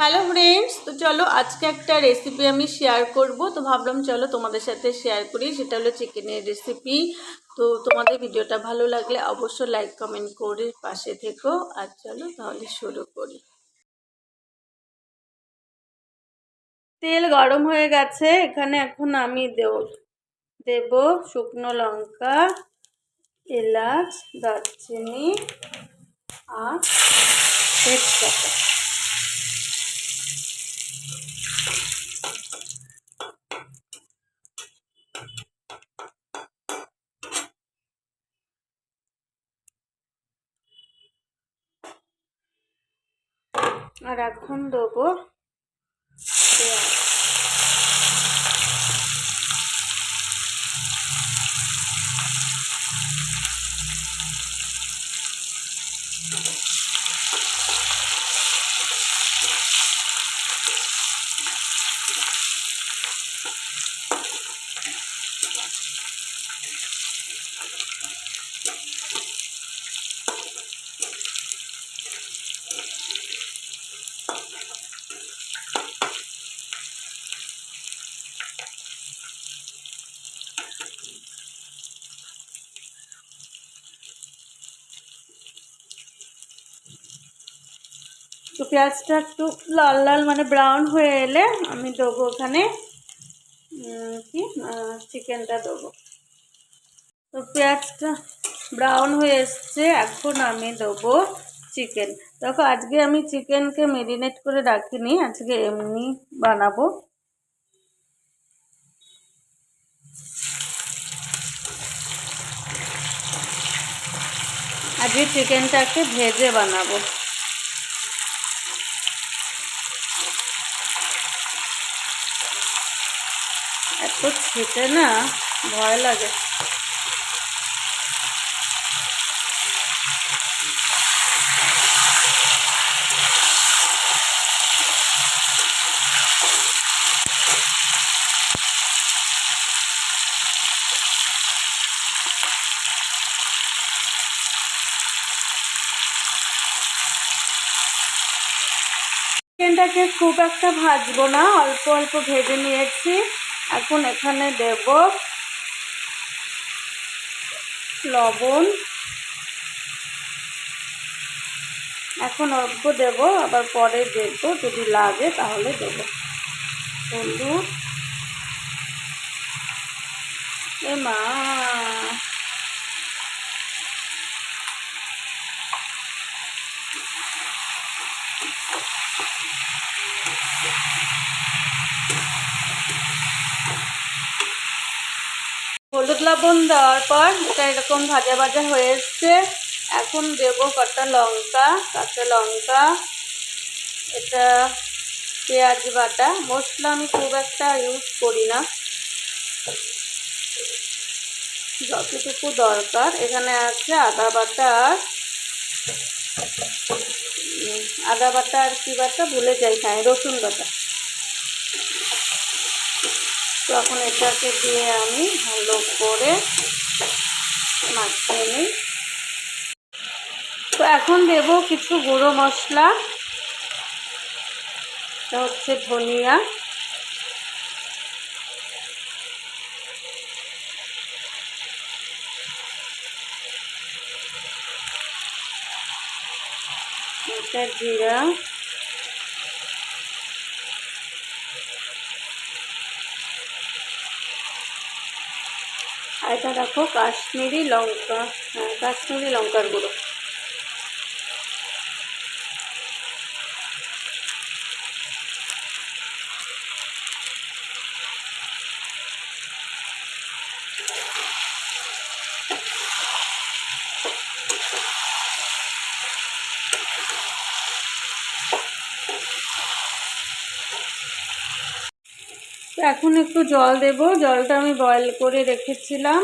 Hello friends তো চলো আজকে একটা রেসিপি আমি শেয়ার করব। তো ভাবলাম, চলো তোমাদের সাথে শেয়ার করি। সেটা হলো চিকেনের রেসিপি তো তোমাদের ভিডিওটা ভালো লাগলে অবশ্যই লাইক কমেন্ট করে পাশে থেকো। আর চলো তাহলে শুরু করি। তেল গরম হয়ে গেছে। এখানে এখন আমি দেব দেব শুকনো লঙ্কা, এলাচ, দারচিনি আর তেজপাতা। আর এখন দেবো পেঁয়াজ। তো পেঁয়াজটা একটু লাল লাল মানে ব্রাউন হয়ে এলে আমি দেবো ওখানে কি চিকেনটা দেবো। তো পেঁয়াজটা ব্রাউন হয়ে এসছে, এখন আমি দেবো চিকেন দেখো, আজকে আমি চিকেনকে মেরিনেট করে রাখিনি, আজকে এমনি বানাবো। আজকে চিকেনটাকে ভেজে বানাবো। এত ছেটে না ভয় লাগে। চিকেনটাকে খুব একটা ভাজবো না অল্প অল্প ভেজে নিয়েছি। এখন এখানে দেব লবণ। এখন অল্প দেব, আবার পরে দেব, যদি লাগে তাহলে দেব। বন্ধু এ মা হলুদ লবণ দেওয়ার পর এটা এরকম ভাজা ভাজা হয়ে এসছে। এখন দেবো কটা লঙ্কা, কাঁচা লঙ্কা, এটা পেঁয়াজ বাটা। মশলা আমি খুব একটা ইউজ করি না। যতটুকু দরকার। এখানে আছে আদা বাটা আর আদা বাটা আর কি বাটা? ভুলে যাই হ্যাঁ রসুন বাটা। তো এখন এটাকে দিয়ে আমি ভালো করে মাখিয়ে নিই। তো এখন দেব কিছু গুঁড়ো মশলা, এটা হচ্ছে ধনিয়া। এটা জিরা। আর এটা দেখো কাশ্মীরি লঙ্কা হ্যাঁ কাশ্মীরি লঙ্কার গুঁড়ো। এখন একটু জল দেব। জলটা আমি বয়েল করে রেখেছিলাম।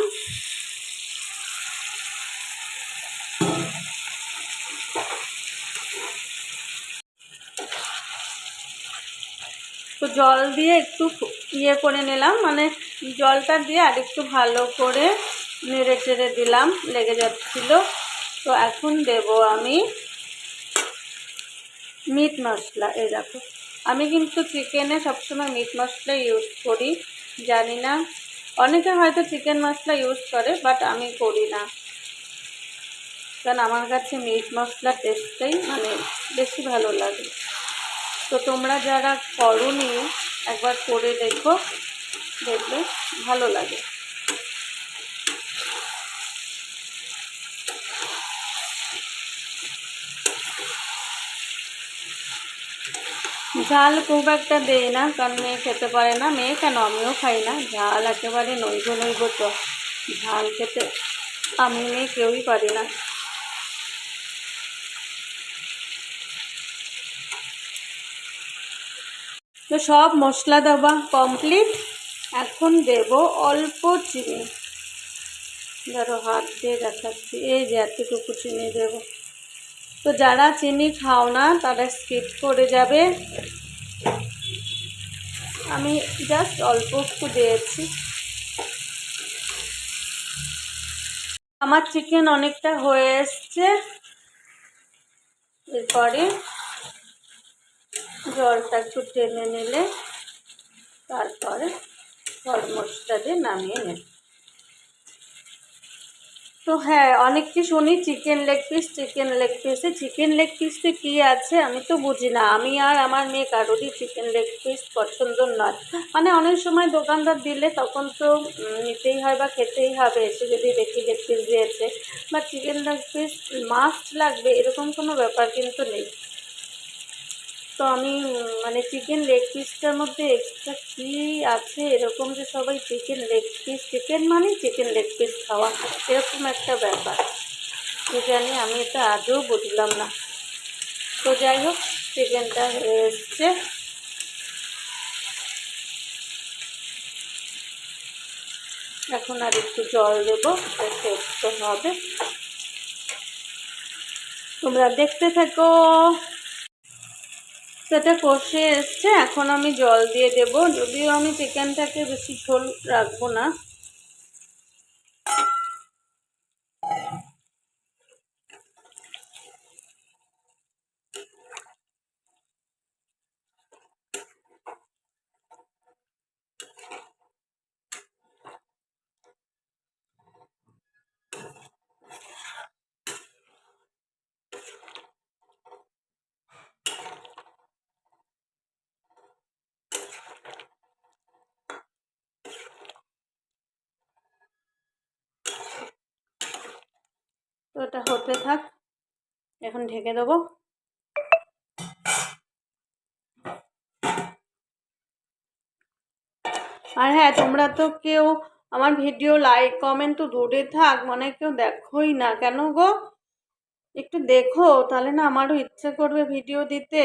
তো জল দিয়ে একটু ইয়ে করে নিলাম। মানে জলটা দিয়ে আর একটু ভালো করে নেড়ে চেড়ে দিলাম, লেগে যাচ্ছিল। তো এখন দেব আমি মিট মশলা, এই দেখো। আমি কিন্তু চিকেনে সবসময় মিট মশলা ইউজ করি, জানি না। অনেকে হয়তো চিকেন মশলা ইউজ করে বাট আমি করি না। কারণ আমার কাছে মিট মশলা টেস্টটাই মানে বেশি ভালো লাগে। তো তোমরা যারা করনি, একবার করে দেখো দেখবে ভালো লাগে। ঝাল খুব একটা দেই না, কারণ মেয়ে খেতে পারে না। মেয়ে কেন? আমিও খাই না। ঝাল একেবারে নইব নইব তো। ঝাল খেতে আমি মেয়ে কেউই পারি না। তো সব মশলা দেওয়া কমপ্লিট এখন দেব অল্প চিনি। ধরো হাত দিয়ে দেখাচ্ছি। এই যে এতটুকু চিনি দেব। তো যারা চিনি খাও না, তারা স্কিপ করে যাবে। আমি জাস্ট অল্প একটু দিয়েছি। আমার চিকেন অনেকটা হয়ে এসছে। এরপরে জলটা একটু টেনে নিলে, তারপরে গরম মশলা দিয়ে নামিয়ে নেব। তো হ্যাঁ অনেক অনেককে শুনি chicken leg piece chicken leg পিসে চিকেন লেগ পিসে কী আছে আমি তো বুঝি না। আমি আর আমার মেয়ে কারোরই চিকেন লেগ পিস পছন্দ নয়। মানে অনেক সময় দোকানদার দিলে তখন তো নিতেই হয় বা খেতেই হবে। এসে যদি দেখি লেগ পিস দিয়েছে বা চিকেন লেগ পিস মাস্ট লাগবে, এরকম কোনো ব্যাপার কিন্তু নেই। তো আমি মানে চিকেন লেগ পিসটার মধ্যে এক্সট্রা কী আছে? এরকম যে সবাই চিকেন লেগ পিস চিকেন মানে চিকেন লেগ পিস খাওয়া। এরকম একটা ব্যাপার। তো জানি আমি এটা আজও বুঝলাম না। তো যাই হোক চিকেনটা হয়ে এসছে। এখন আর একটু জল দেবো হবে। তোমরা দেখতে থাকো। সেটা কষে এসছে, এখন আমি জল দিয়ে দেবো। যদিও আমি চিকেনটাকে বেশি ঝোল রাখব না। এটা হতে থাক। এখন ঢেকে দেবো। আর হ্যাঁ তোমরা তো কেউ আমার ভিডিও লাইক, কমেন্ট তো দূরে থাক মানে কেউ দেখোই না। কেন গো? একটু দেখো, তাহলে না আমারও ইচ্ছে করবে ভিডিও দিতে।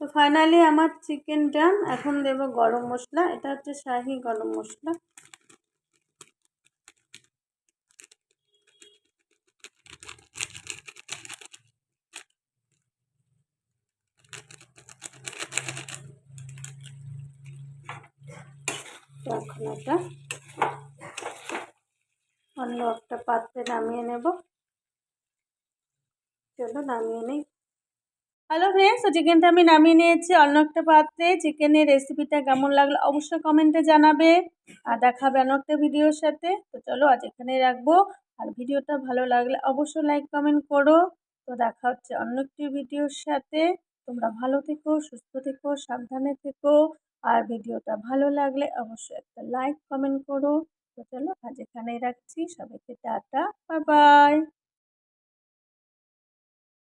তো ফাইনালি আমার চিকেন ডান এখন দেবো গরম মশলা। এটা হচ্ছে শাহি গরম মশলা এখন অন্য একটা পাত্রে নামিয়ে নেব। চলো নামিয়ে নিই। হ্যালো ফ্রেন্ডস তো চিকেনটা আমি নামিয়ে নিয়েছি অন্য একটা পাত্রে। চিকেনের রেসিপিটা কেমন লাগল অবশ্যই কমেন্টে জানাবে। আর দেখাবে অন্য একটা ভিডিওর সাথে। তো চলো আজ এখানে রাখব। আর ভিডিওটা ভালো লাগলে অবশ্যই লাইক কমেন্ট করো। তো দেখা হচ্ছে অন্য একটি ভিডিওর সাথে। তোমরা ভালো থেকো, সুস্থ থেকো, সাবধানে থেকো। আর ভিডিওটা ভালো লাগলে অবশ্যই একটা লাইক, কমেন্ট করো। তো চলো আজ এখানেই রাখছি। সবাইকে টাটা। বাই